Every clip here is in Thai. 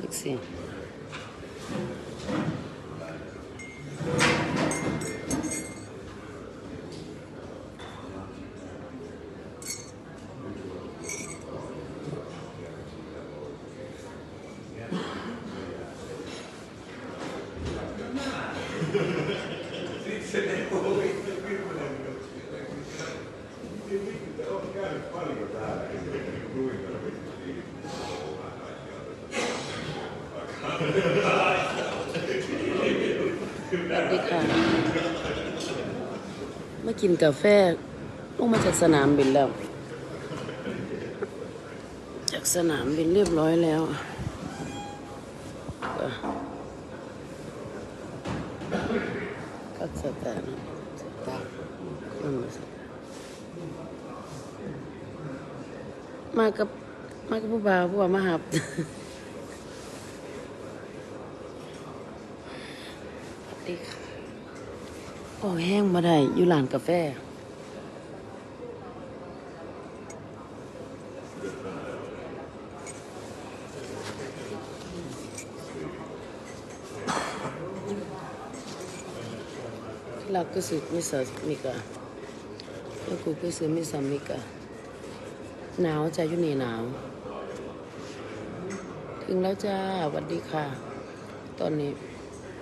อีก กินกาแฟลงมาจากสนามบินแล้ว จากสนามบินเรียบร้อยแล้วก็ก็สแตนสแตนคนมาสแตนมากับมากับผู้บ่าวผู้บ่าวมาหับ สวัสดีค่ะ โอ้แห้งมาได้อยู่ร้านกาแฟ ที่รักก็สุดมิสมิกาแล้วกูก็ซื้อมิสมิกาหนาวจ้ะอยู่นี่หนาว ถึงแล้วจ้าสวัสดีค่ะ ตอนนี้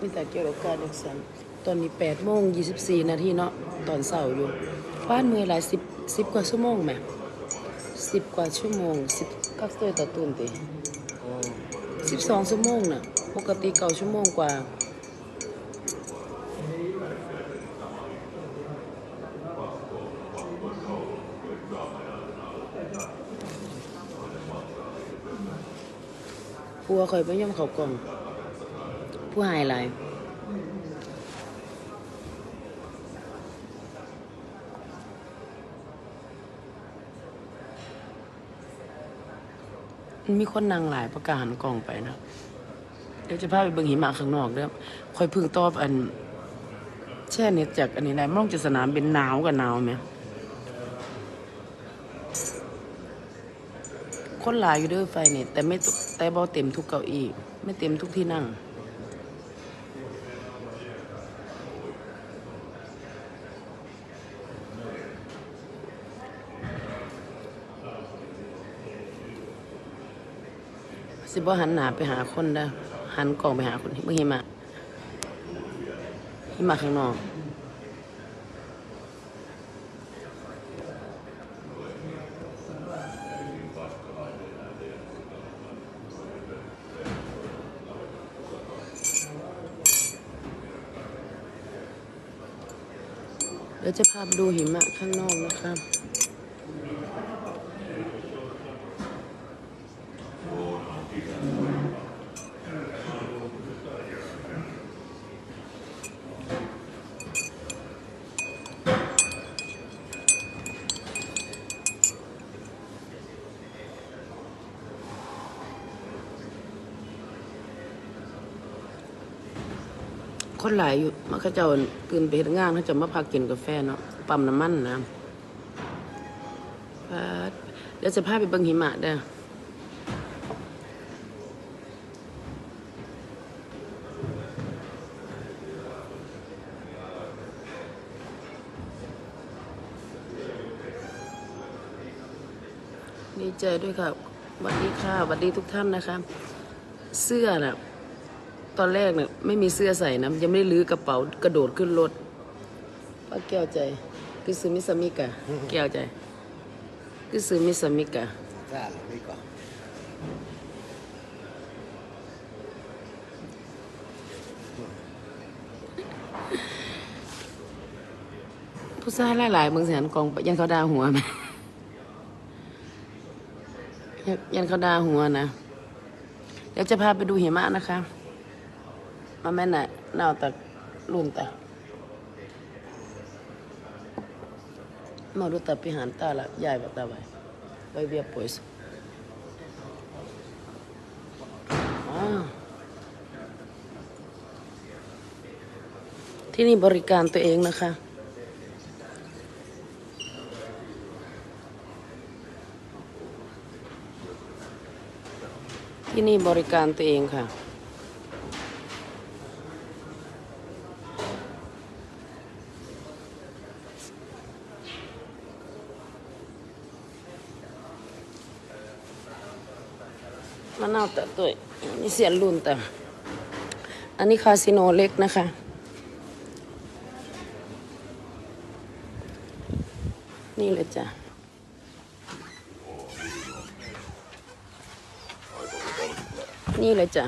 มีแต่เกี่ยวกับการเด็กสัน ตอนนี้แปดโมงยี่สิบสี่นาทีเนาะตอนเสาร์อยู่บ้านเมื่อหลายสิบสิบกว่าชั่วโมงไหมสิบกว่าชั่วโมงสิบก็ตัวต่อตุนติสิบสองชั่วโมงน่ะ ปกติเก้าชั่วโมงกว่าผัวคอยไปย่อมเขากล่อง ผู้หายหลาย มีคนนางหลายประการกล่องไปนะเดี๋ยวจะพาไปเบิ่งหิมะข้างนอกเด้อคอยพึ่งตอบอัน แช่เน็ตจากอันนี้ได้มองจะสนามเป็นหนาวกับหนาวไหมคนหลายอยู่เด้อไฟเนี่แต่ไม่แต่บ่เต็มทุกเก้าอี้ไม่เต็มทุกที่นั่ง บ่หันหน้าไปหาคนได้อหันกล่องไปหาคนเมื่อหิมะหิมะข้างนอกเดี๋ยวจะพาไปดูหิมะข้างนอกนะครับ คนหลายอยู่มาเขาเจ้าตื่นไปเฮ็ดงานเขาจะมาพักกินกาแฟเนาะปั๊มน้ำมันนะเดี๋ยวจะพาไปเบิ่งหิมะเด้อดีใจด้วยค่ะสวัสดีค่ะสวัสดีทุกท่านนะคะ เสื้อน่ะ ตอนแรกเนี่ยไม่มีเสื้อใส่นะยังไม่ได้ลื้อกระเป๋ากระโดดขึ้นรถป้าแก้วใจคือซื้อมิสมิกะแก้วใจคือซื้อมิสมิกะ Täällä, Mika. ผู้ชายหลายๆเมืองแสนกองยันเขาดาหัวไหมยันยันเขาดาหัวนะเดี๋ยวจะพาไปดูหิมะนะคะ mamena nauta lunta. Mä odotan pihan täällä jäivät vai voi vie pois. Ah. ที่นี่บริการตัวเองนะคะ ที่นี่บริการตัวเองค่ะ มะนาวแต่ตัวนี่เสียนรุ่นแต่อันนี้คาสิโนเล็กนะคะ นี่เลยจ้ะนี่เลยจ้ะ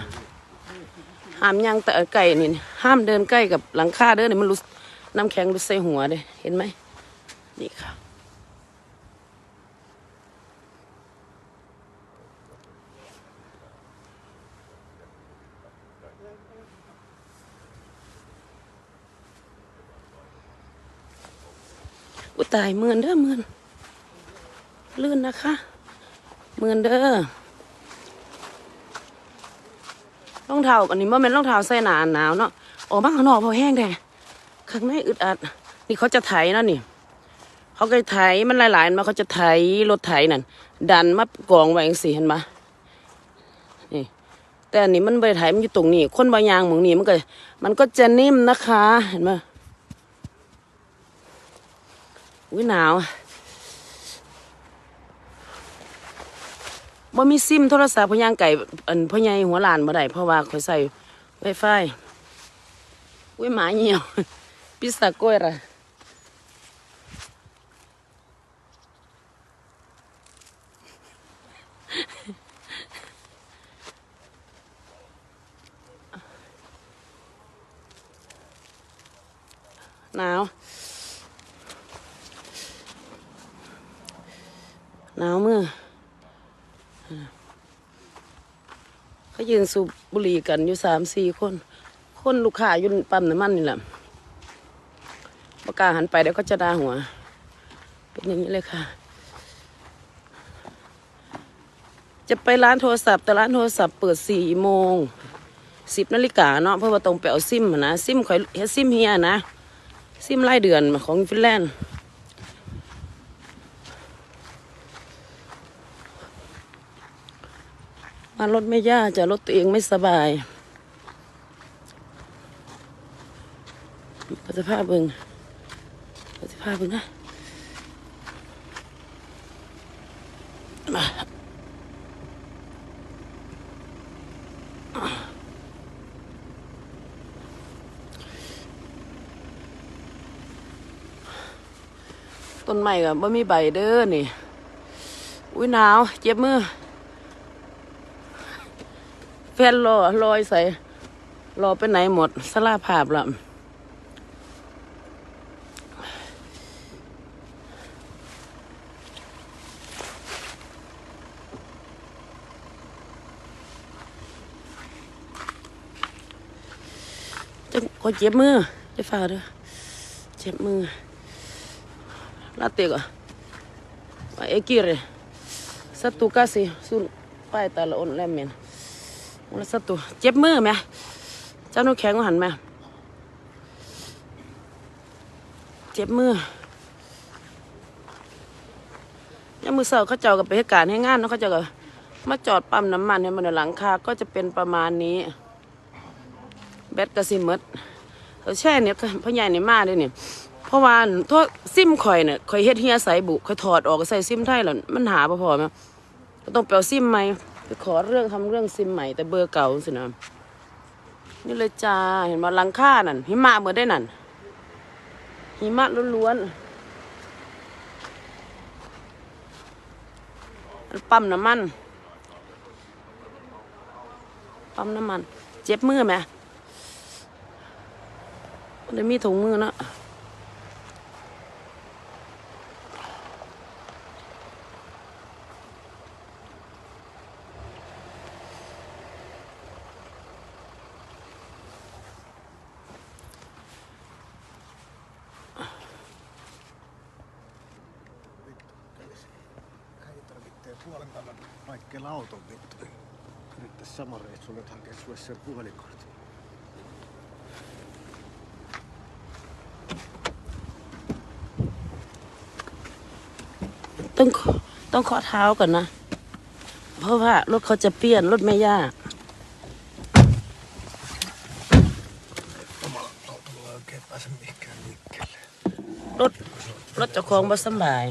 ห้ามย่างแต่ไก่นี่ห้ามเดินใกล้กับหลังคาเด้อนี่มันรู้น้ำแข็งรู้ใส่หัวเด้เห็นไหม นี่ค่ะ อุตายเมือนเด้อเมือนลื่นนะคะเมือนเด้อรองเท้าอันนี้ว่าเป็นรองเท้าใส่หนาหนาวเนาะออกมาข้างนอกพอแห้งแท้ข้างในอึดอัด นี่เขาจะไถนะนี่ เขาก็ไถมันหลายๆมาเขาจะไถรถไถนั่นดันมากองไว้อย่างสีเห็นปะนี่แต่อันนี้มันไม่ได้ไถมันอยู่ตรงนี้คนบางอย่างหมองนี้มันก็ มันก็จะนิ่มนะคะ เห็นไหม อุ้ยหนาวบ่มีซิมโทรศัพท์พยางไก่อันพ่อใหญ่หัวหลานบ่ได้เพราะว่าข่อยใส่ไวไฟอุ้ยหมาเหี่ยวพิซซ่ากล้วยระหนาว นาวมือเขายืนสูบบุหรี่กันอยู่สามสี่คน คนลูกค้าอยู่ปั๊มน้ำมันนี่แหละประกาหันไปเดี๋ยวก็จะด่าหัว เป็นอย่างนี้เลยค่ะ จะไปร้านโทรศัพท์แต่ร้านโทรศัพท์เปิดสี่โมงสิบนาฬิกาเนาะเพราะว่าต้องไปเอาซิมนะซิมข่อยเฮซิมเฮียนะ ซิมรายเดือนของฟินแลนด์ มา รถไม่ย่าจะรถตัวเองไม่สบายปฏิภาพเบิงปฏิภาพเบิงนะมาต้นไม้ก็บ่มีใบเด้อนี่ อุ้ยหนาว เจ็บมือ แฟนรอลอยใส่ รอไปไหนหมดสลาภาพละจะก็เจ็บมือจะฝ่าเด้อเจ็บมือลาเตกอะเอกิเรสตุกาสิสุนไปตาละอนแลมเมน มูลสตูเจ็บมือไหมเจ้าหนูแข็งหันไหมเจ็บมือยังมือเสาร์เขาเจ้ากับไปเหตุการให้งานเนาะเขาเจ้าก็มาจอดปั๊มน้ำมันให้มันในหลังคาก็จะเป็นประมาณนี้ แบตกระสิหมดเขาแช่เนี่ยพ่อใหญ่ในมาด้วยเนี่ยเพราะว่าโทษซิมข่อยเนี่ยข่อยเฮ็ดเฮียใส่บุข่อยถอดออกใส่ซิมไทยแล้วมันหาบ่พอไหมต้องไปเอาซิมใหม ไปขอเรื่องทำเรื่องซิมใหม่แต่เบอร์เก่าสินะนี่เลยจ้าเห็นมาลังค่านั่นหิมะเหมือนได้นั่นหิมะล้วนๆปั๊มน้ำมันปั๊มน้ำมัน เจ็บมือไหมมันได้มีถุงมือเนาะ Solo tanto su essere cuva le corte. ต้องต้องขอเท้าก่อนนะ เพราะว่ารถเขาจะเปลี่ยนรถไม่ยากรถรถจะคของบ่สบาย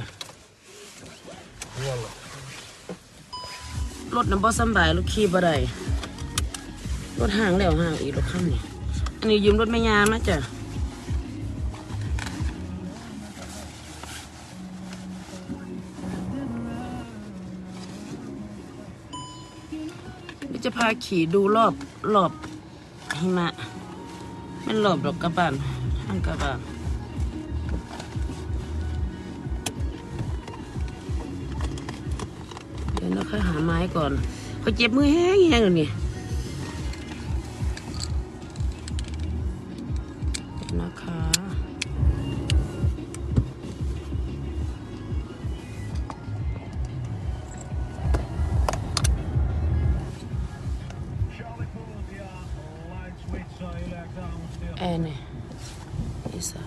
รถน้ำบ่สบายลูกขี่บ่ได้ รถห่างแล้วห่างอีกรถคันนี้อันนี้ยืมรถแม่ยามาจ้ะนี่จะพาขี่ดูรอบรอบหิมะมันรอบดอกกระบานห้างกระบานเดี๋ยวนะคะหาไม้ก่อนเขาเจ็บมือแห้งแห้งเลยนี่ Ene. Isä.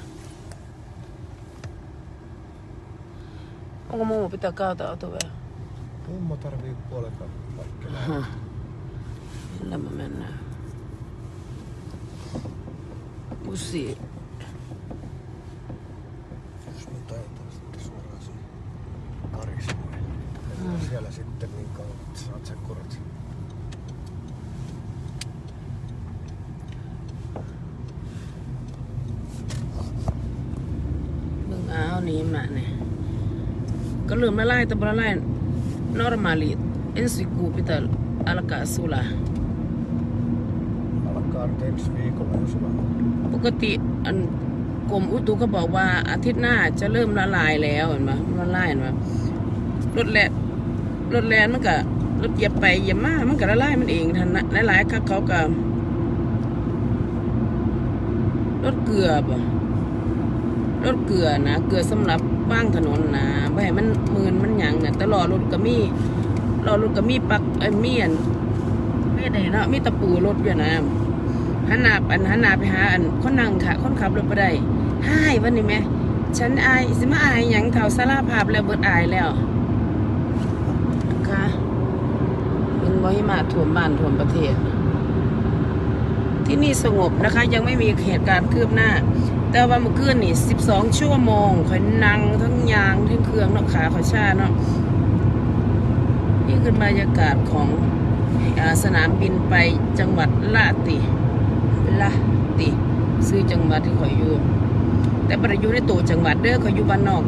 Onko mummo pitää kaata otuvea? Mummo tarvii puolen kappalekkeen. Millä me mennään? Pussi. Jos me taitaa sitten suoraan siihen Karismoille. Niin mm. Siellä sitten niin kauan, että saat sen kortin. ก็ลืมละลายแต่บ่ละลาย normali ensi kuu pitää alkaa sulaa. Alkaa nyt ensi viikolla, jos sulla on ปกติอันกรมอุตุก็บอกว่าอาทิตย์หน้าจะเริ่มละลายแล้วเห็นไหมมันละลายเห็นไหมรถแลนรถแลนมันก็รถเหยียบไปเหยียบมามันก็ละลายมันเองทันนะหลายๆคักเขาก็รถเกลือบ่รถเกลือนะเกลือสำหรับ ว่างถนนนะไม่ให้มันมืนมันหยังเนี่ยแต่รอรถก็มีรอรถก็มีปักไอ้มีอันไม่ได้เนาะมีตะปูรถอยู่นะหันหน้าอันหันหน้าไปหาอันคนนั่งค่ะคนขับรถไปได้ห้ายวันนี้ไหมฉันอายสิมาอายหยังเท่าสารภาพแล้วเบิดอายแล้วค่ะเป็นบหิมาท่วมบ้านท่วมประเทศ ที่นี่สงบนะคะ ยังไม่มีเหตุการณ์คืบหน้า แต่ว่าเมื่อคืนนี่12ชั่วโมงข่อยนั่งทั้งยางทั้งเครื่องเนาะขาข่อยชาเนาะนี่คือบรรยากาศของอสนามบินไปจังหวัดลาติละติซื้อจังหวัดที่ขอยอยู่ แต่บริยุในตัวจังหวัดเด้อขอยอยู่บ้านนอก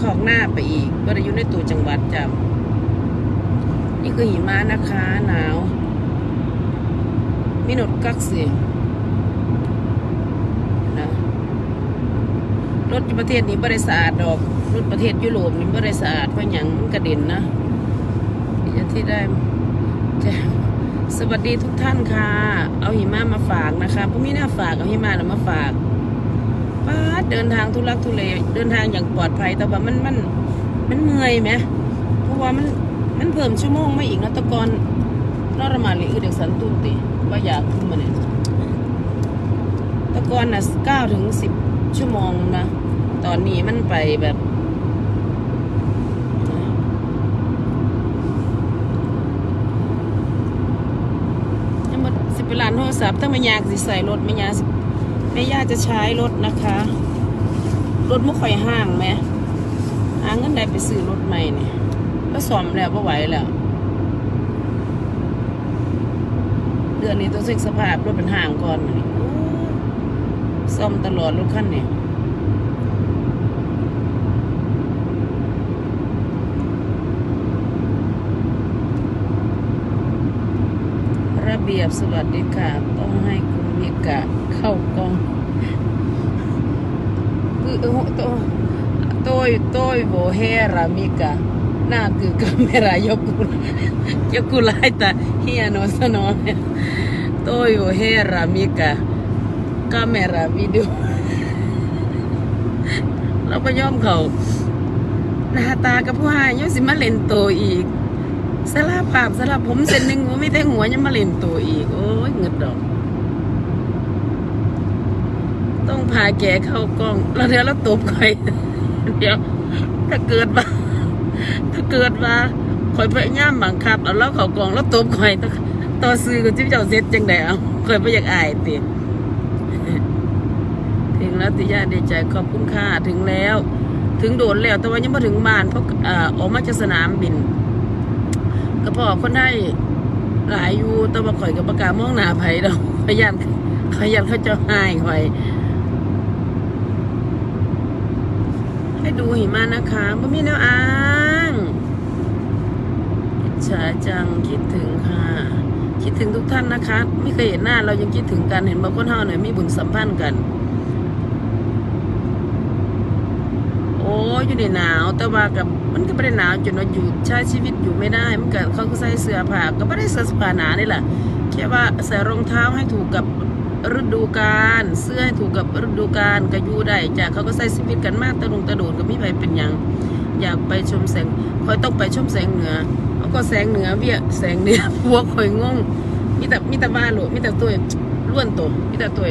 ขอกหน้าไปอีกบริยุในตัวจังหวัดจ้ะนี่คือหิมะนะคะหนาวมีหนดกักเสียงนะ รถประเทศนี้บริสะอาดดอกรถประเทศยุโรปนี่บริสะอาดเพราะหยังกระเด็นนะเดี๋ยวที่ได้จะสวัสดีทุกท่านค่ะ เอาหิมะมาฝากนะคะพวกมีหน้าฝากเอาหิมะน่ะมาฝากป้าเดินทางทุลักทุเลเดินทางอย่างปลอดภัยแต่ว่ามันมันมันเมื่อยไหมเพราะว่ามันมันเพิ่มชั่วโมงมาอีกนะตะกอนนอรมาลีอือเด็กสันตุติว่าอยากขึ้นมาเนี่ยตะกอนน่ะเก้าถึงสิบ ชั่วโมงนะ ตอนนี้มันไปแบบยังมาสิบไปร้านโทรศัพท์ถ้าไม่อยากสิใส่รถไม่อยากไม่อยากจะใช้รถนะคะ รถมุกข่อยห้างไหมหาเงินได้ไปซื้อรถใหม่เนี่ยก็ซ่อมแล้วก็ไหวแล้วเดือนนี้ต้องเช็คสภาพรถเป็นห่างก่อนนี่โอ้ ซ่อมตลอดรถคันนี้ระเบียบสวัสดีค่ะต้องให้คุณมิกะเข้ากองคือโอ้โตโตยโตยโบเฮรามิกะหน้าคือกาเมรายกุยกุไลตาเฮียโนสโนโตยโบเฮรามิกะ กาเมราวิดีโอเราไปย่อมเขาหน้าตากับผู้หายยังสิมาเล่นโตอีกสลับภาพสลับผมเส้นหนึ่งว่าไม่แต่หัวยังมาเล่นโตอีก โอ้ยเงิดดอก ต้องพาแกเข้ากล้อง แล้วเดี๋ยวเราตบใครเดี๋ยวถ้าเกิดว่าถ้าเกิดว่าขข่อยพยายามบังคับ เอาแล้วเขากล่องแล้วตบข่อยต่อซื้อกับจิ้มเจ้าเซ็ตจังไดเอาข่อยบ่อยากอายติถึง แล้วติญาดีใจขอบคุณค่ะถึงแล้ว ถึงโดนแล้วแต่ว่ายังไม่ถึงบ้านเพราะอ่าออกมาจากสนามบินก็พอคนได้หลายอยู่แต่ว่าข่อยกับประกล้ามองหน้าไผดอกขยันขยันเขาจะหายข่อย ให้ดูหิมะนะคะไม่มีแนวอ้างอิจฉาจังคิดถึงค่ะ คิดถึงทุกท่านนะคะ ไม่เคยเห็นหน้าเรายังคิดถึงกันเห็นบางคนเฮาหน่อยมีบุญสัมพันธ์กัน โอ้ ยอยู่ในหนาว แต่ว่ากับมันก็ไม่ได้หนาวจนว่าอยู่ใช้ชีวิตอยู่ไม่ได้ มันก็เขาก็ใส่เสื้อผ้าก็ไม่ได้เสื้อผ้าหนานี่แหละแค่ว่าใส่รองเท้าให้ถูกกับฤดูกาลเสื้อให้ถูกกับฤดูกาลก็อยู่ได้จ้ะเขาก็ใส่ชีวิตกันมากตะลุงตะโดดก็ไม่ไปเป็นหยังอยากไปชมแสงคอยต้องไปชมแสงเหนือแล้วก็แสงเหนือเวียแสงเหนือพวกคอยงงมีแต่มีแต่ว่าโหลมีแต่ตัวล้วนตัวมีแต่ตัว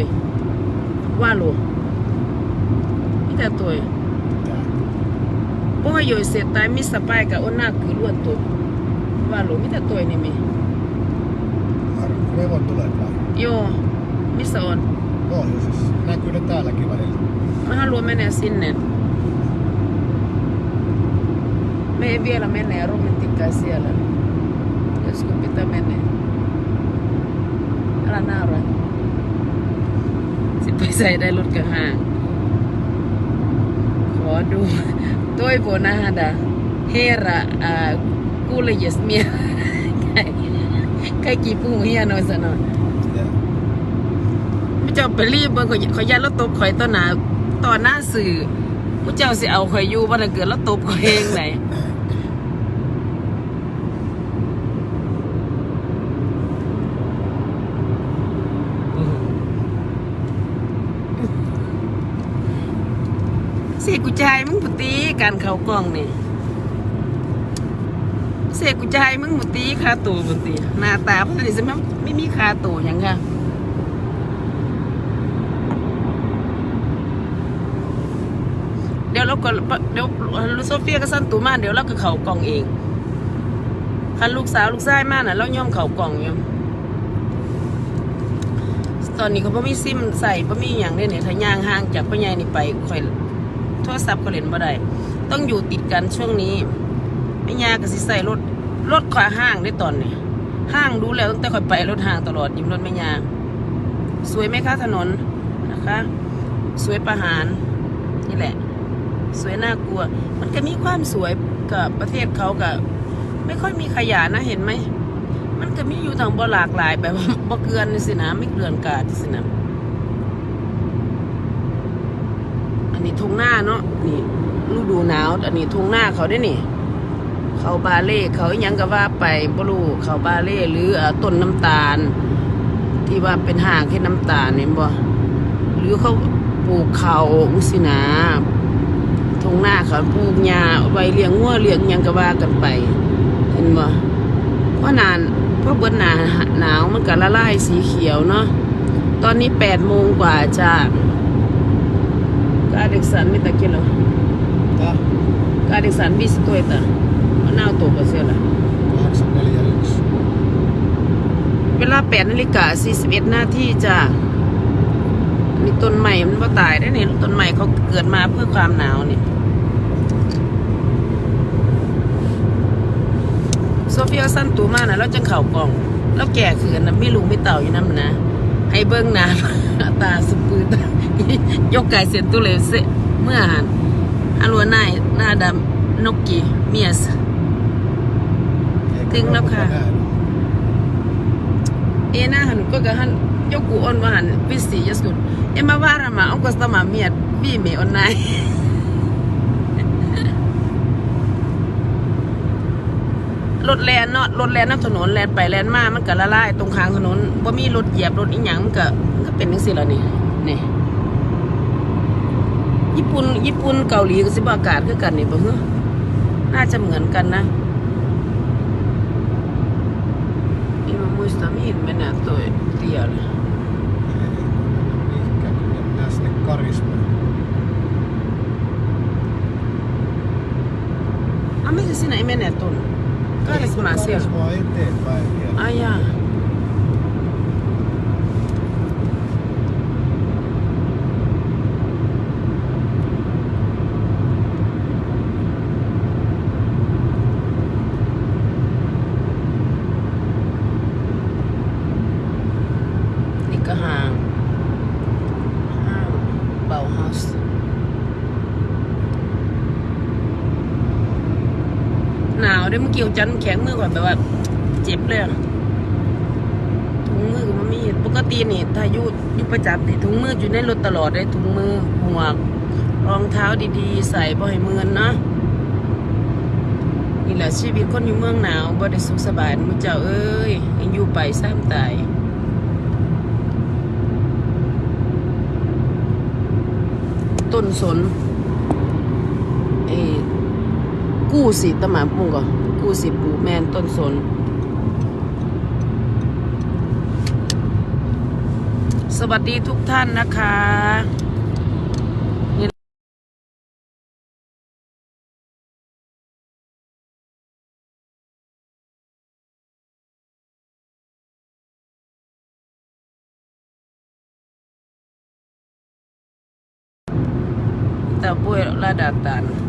ว่าโหลมีแต่ตัว pohjoiseen tai missä paikka on näkyy luottu valu. Mitä toi nimi? Revon tulee vai? Joo. Missä on? Pohjoisessa. Näkyy ne täälläkin välillä. Mä haluan mennä sinne. Me ei vielä mene ja rumittikaan siellä. Joskus pitää mennä. Älä naura. Sitten ei saa edellytkään hän. Kodu. ด้รถกระห่างขอดู toivo nähdä herra äh, kuljesmie. Kaikki puhuu hienoa sanoin. Ja มุเจ้าไปรีบเบิ่งข่อยข่อยยันแล้วตบข่อยต่อหน้าต่อหน้าสื่อมุเจ้าสิเอาข่อยอยู่บ่ถ้าเกิดแล้วตบข่อยเองไหนเสีย กูใจายมึงปุตีการเขากล้องนี่เสียกูใจายมึงปุตีคาตัวปุตีหน้าตาเพิ่นนี่สิมันไม่มีคาตัวยังค่ะเดี๋ยวเราก็เดี๋ยวโซเฟียก็สั้นตูมาเดี๋ยวเราก็เข่ากล่องเองคันลูกสาวลูกชายมาน่ะเราย่อมเข่ากล่องอยู่ตอนนี้เขาบ่มีซิมใส่บ่มีอย่างเด้เนี่ยถ้าย่างห่างจากพ่อใหญ่นี่ไปค่อย รศัพท์ก็เล่นบ่ได้ต้องอยู่ติดกันช่วงนี้แม่ยาก็สิใส่รถรถขวาห้างได้ตอนนี้ห้างดูแล้วตั้งแต่คอยไปรถห้างตลอดยิ้มรถแม่ย่าสวยไหมคะถนนนะคะ สวยประหารนี่แหละ สวยน่ากลัว มันก็มีความสวยกับประเทศเขากับไม่ค่อยมีขยะนะเห็นไหมมันก็มีอยู่ทางบ่หลากหลายแบบบ่เกลือนี่สินะไม่เกลือนกาดนี่สินะอั นนี้ทงหน้าเนาะนี่ฤดูหนาว อันนี้ทงหน้าเขาได้นี่ เขาบาเล่เขายังก็ว่าไปบ่รู้เขาบาเล่หรือต้นน้ำตาล ที่ว่าเป็นห่างแค่น้ำตาลเนี่บ่หรือเขาปลูกเขาอุสินะทงหน้าเขาปลูกหญ้าไว้เลี้ยงงัวเลี้ยงยังก็ว่ากันไป เห็นบ่เพราะนานเพราะเบิดหนาหนาวมันก็ละลายสีเขียวเนาะตอนนี้แปดโมงกว่าจะ กี้หรอ Tää. กาเด็กสันวิสตัวเตอมันน่าตัวก็เสียละ 841. เวลาแปดนาฬิกาสี่สิบเอ็ดนาทีจ้านี่ต้นใหม่มันว่าตายได้นี่ต้นใหม่เขาเกิดมาเพื่อความหนาวนี่โซเฟียสั้นตูมานะแล้วจังเข่ากล่อง แล้วแก่ขืนนะไม่ลุงไม่เต่าอยู่น้ำนะ ให้เบิ้งหนา ตาสปืดยกไก่เสียนตุเลเสเมื่อหันอารัวนายหน้าดำนกกีเมียส Ting lắm hả? Ena han ko ga han yoku on wa han visi yaskun. E ma vara ma on ko sta ma miat vi me on nai. ร ถแลนเนาะรถแลนน้ำถนนแลนไปแลนมามันก็ละลายตรงข้างถนนบ่มีรถเหยียบรถอีหยังมันก็มันก็เป็นจังซี่ล่ะนี่นี่ญี่ปุ่นญี่ปุ่นเกาหลีก็สิบ่อากาศคือกันนี่บ่ฮึน่าจะเหมือนกันนะ En mä muista mihin mennään toi tielle. Mihinkä mennään sinne Karismaan. Ah, miten sinä ei mene tuonne? Karismaa siellä. Karismaa eteenpäin vielä. Ai jaa. นี่ ก็ห้างห้าง เบาเฮาส์หนาวเด้เมื่อกี้จันแข็งมือก่อนแบบว่า เจ็บเลยถุงมือก็มันมีปกตินี่ถ้ายู่อยู่ประจำนี่ถุงมืออยู่ในรถตลอดเลยถุงมือหมวกรองเท้าดีๆ ใส่บ่ให้มือนนะนี่แหละชีวิตคนอยู่เมืองหนาวบ่ได้สุขสบายมุเจ้าเอ้ยยังอยู่ไปซ้ำตายต้นสนเออ กู้สิตะหมาปุงก่อนกู้สิปูแมนต้นสนสวัสดีทุกท่านนะคะนี่แต่บุยระดับตัน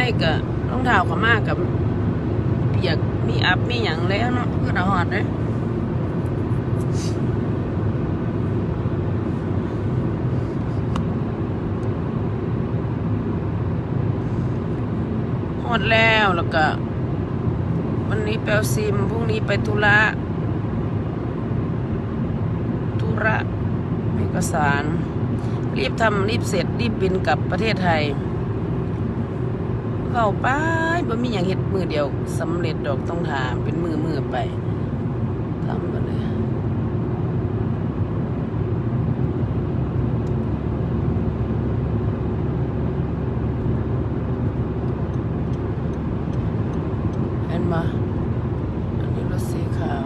กะสิเมิดอังเตือนไหมรถบริษัทดอกจับข้าก็รองเท้าขมากกับเปียกมีอัพมีอย่างแล้วเนาะเพื่อเอาหอดเลยหอดแล้วแล้วก็ วันนี้ไปเอาซิมพรุ่งนี้ไปธุระธุระเอกสาร รีบทำรีบเสร็จ รีบบินกลับประเทศไทย เข้าไปบ่มีอย่างเห็ดมือเดียวสำเร็จดอกต้องถามเป็นมือมือไปทำมาเลยเห็นมาอันนี้รถสีขาว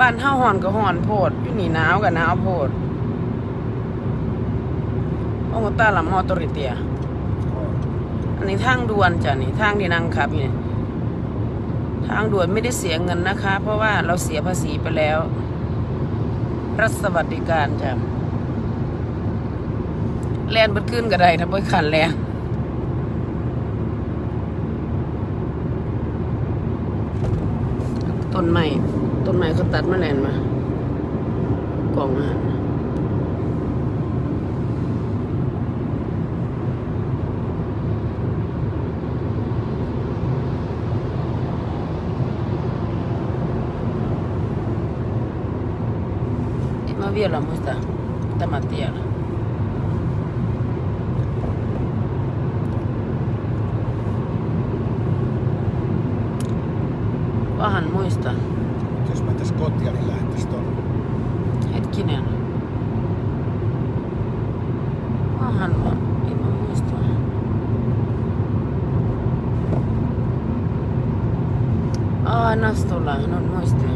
บ้านเฮาห่อนก็ห่อนโพดอยู่นี่หนาวก็หนาวโพดโอ้ตาลำมอตอริเตีย อันนี้ทางด่วนจ้ะนี่ทางที่นั่งขับนี่ทางด่วนไม่ได้เสียเงินนะคะ เพราะว่าเราเสียภาษีไปแล้ว รัฐสวัสดิการจ้ะแลนบิดขึ้นก็ได้ถ้าบ่ขันแลนต้นไม้ ต้นไม้เขาตัดมาแลนมากล่องอาหารมาเวียละมุสตาตามาเตียละ Vähän muista. Mentäis kotia, niin lähdettäis tuonne. Hetkinen. Vähän vaan. Ei mä muista. Aa, Nastola, no muistin.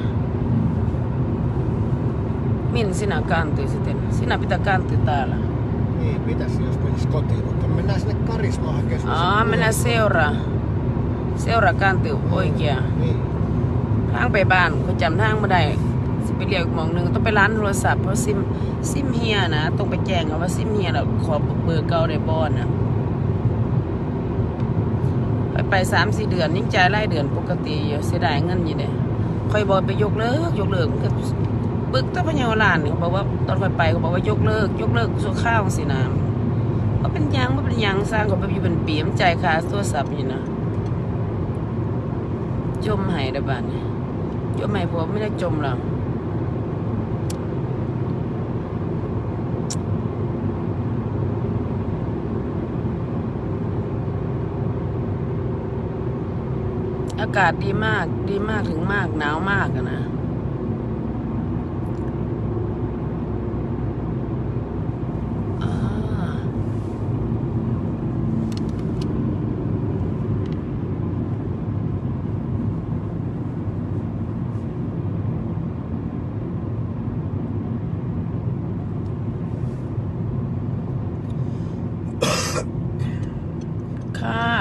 Minne sinä kantui sitten? Sinä pitää kantua täällä. Niin, pitäisi jos menis kotiin, mutta mennään sinne Karismaan hakemaan Aa, mennään seuraa. Seuraa kantuu oikea. Niin. ทางไปบ้านก็จำทางไม่ได้สิไปเรียกหมองหนึ่งต้องไปร้านโทรศัพท์เพราะซิมซิมเฮียนะต้องไปแจ้งเอาว่าซิมเฮียเราขอเบอร์เก่าได้บ่นะไปไปสามสี่เดือนยิ่งใจ่ายรายเดือนปกติเสียดายเงินอยู่เด้คอยบอกไปยกเลิกยกเลิกก็ปึกตะพะเยาลานเขาบอกว่าตอนคอยไปเขาบอกว่ายกเลิก ยกเลิกส่วข้าวสินะว่าเป็นยังว่าเป็นยังสร้างเขาไปอยู่เป็นปีมันจ่ายค่าโทรศัพท์อยู่นะจมหายได้บ้านนี่ย chỗ mày ผมไม่ได้จมหรอกอากาศดีมากดีมากถึงมากหนาวมากนะ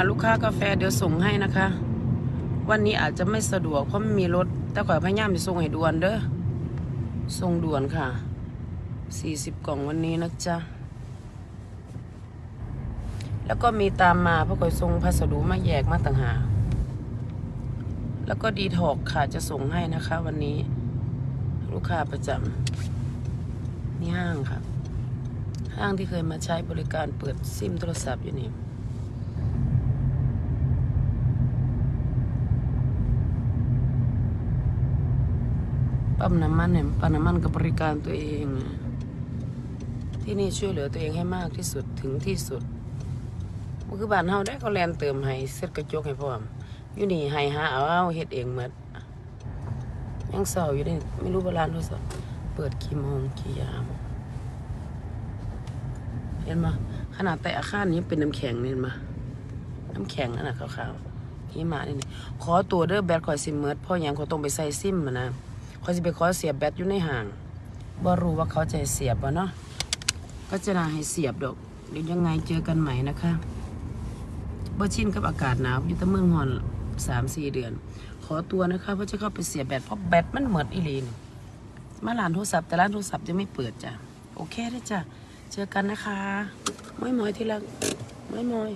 ลูกค้ากาแฟเดี๋ยวส่งให้นะคะ วันนี้อาจจะไม่สะดวกเพราะไม่มีรถ แต่ขอพยายามไปส่งให้ด่วนเด้อส่งด่วนค่ะ40กล่องวันนี้นะจ๊ะแล้วก็มีตามมาเพราะคอยส่งพัสดุมาแยกมาต่างหากแล้วก็ดีถอกค่ะจะส่งให้นะคะ วันนี้ ลูกค้าประจำนี่ห้างค่ะ ห้างที่เคยมาใช้บริการเปิดซิมโทรศัพท์อยู่นี่ ปั๊มน้ำมันเนี่ยปั๊มน้ำมันกับบริการตัวเอง ที่นี่ช่วยเหลือตัวเองให้มากที่สุดถึงที่สุดมันคือบ้านเฮาได้เขาแลนเติมให้เซ็ตกระจกให้พร้อมอยู่นี่ให้หาเอาเอาเฮ็ดเองหมดยังเศร้าอยู่นี่ไม่รู้โบราณโทรศัพท์เปิดกี่โมงกี่ยามเห็นมาขนาดแต่อาคารนี้เป็นน้ำแข็งเนี่ยเห็นมาน้ำแข็งอันน่ะขาวๆหิมะนี่นี่ขอตัวเด้อแบตคอยซิมเมิร์ดพราะหยังขาต้องไปใส่ซิมมานะ คอยสิไปขอเสียบแบตอยู่ในห้างบ่รู้ว่าเขาจะให้เสียบบ่เนาะก็จะนาให้เสียบดอกเดี๋ยวยังไงเจอกันใหม่นะคะบ่ชินกับอากาศหนาวอยู่แต่เมืองฮอนสามสี่เดือน ขอตัวนะคะเพราะจะเข้าไปเสียบแบตเพราะแบตมันหมดอีลีนมาร้านโทรศัพท์แต่ร้านโทรศัพท์จะไม่เปิดจ้ะโอเคได้จ้ะเจอกันนะคะมอยมอยที่รักมอยมอย